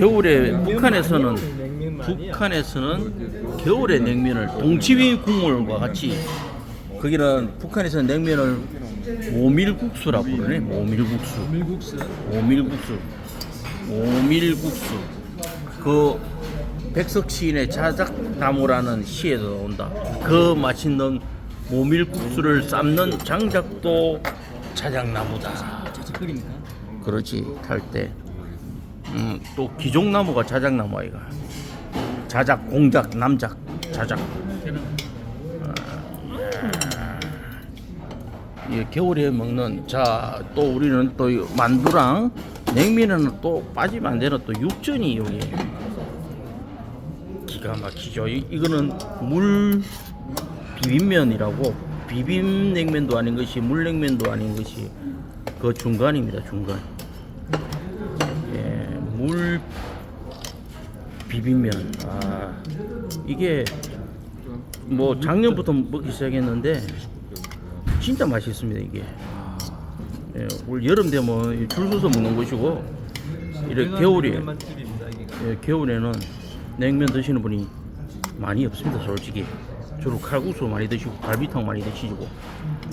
겨울에 북한에서는 북한에서는 겨울에 냉면을 동치미 국물과 같이 거기는 북한에서는 냉면을 모밀국수라고 그러네. 모밀국수. 밀국수. 오밀국수. 오밀국수. 그 백석 시인의 자작나무라는 시에도 나온다. 그 맛있는 모밀국수를 삶는 장작도 자작나무다? 그렇지. 탈 때 음, 또 기종나무가 자작나무 아이가 자작 공작 남작 자작 이 겨울에 먹는 자 또 우리는 또이 만두랑 냉면에는 또 빠지면 안 되는 또 육전이 여기 기가 막히죠. 이, 이거는 물 비빔면이라고 비빔냉면도 아닌 것이 물냉면도 아닌 것이 그 중간입니다. 중간. 예, 물 비빔면. 아 이게 뭐 작년부터 먹기 시작했는데 진짜 맛있습니다 이게. 예, 올 여름 되면 줄 서서 먹는 것이고 이렇게 겨울에. 예, 겨울에는 냉면 드시는 분이 많이 없습니다 솔직히 주로 칼국수 많이 드시고 갈비탕 많이 드시고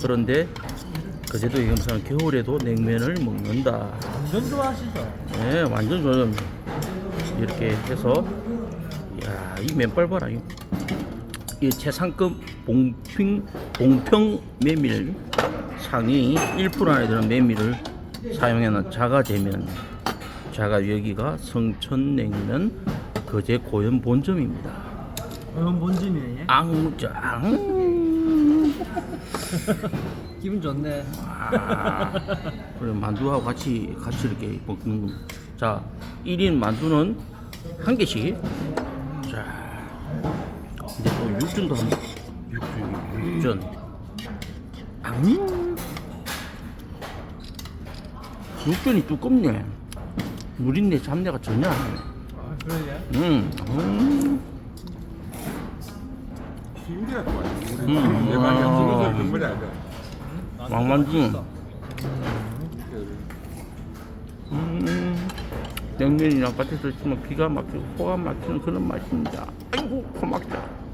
그런데 그제도 영상 겨울에도 냉면을 먹는다 완전 좋아하시죠? 예 완전 저는 이렇게 해서 야이 맨발 봐라 이, 이 최상급 봉평 봉평 메밀 상위 1% 안에 드는 메밀을 사용하는 자가제면 자가 여기가 성천냉면 거제 고현 본점입니다. 그럼 본짐이네. 앙짱 기분 좋네. 아, 그래 만두하고 같이 같이 이렇게 먹는 거. 자 1인 만두는 한 개씩 자 이제 또 육전도 한번 육전 육전 앙 육전이 두껍네 누린내 잡내가 전혀 안 나네 아 그러게. 음, 음. 신기하 좋아요. 음, 내 말이 아. 없어서 그런 거지 아니야. 왕만두. 음, 냉면이랑 같이 드시면 기가 막히고 코가 막히는 그런 맛입니다. 아이고, 코 막자.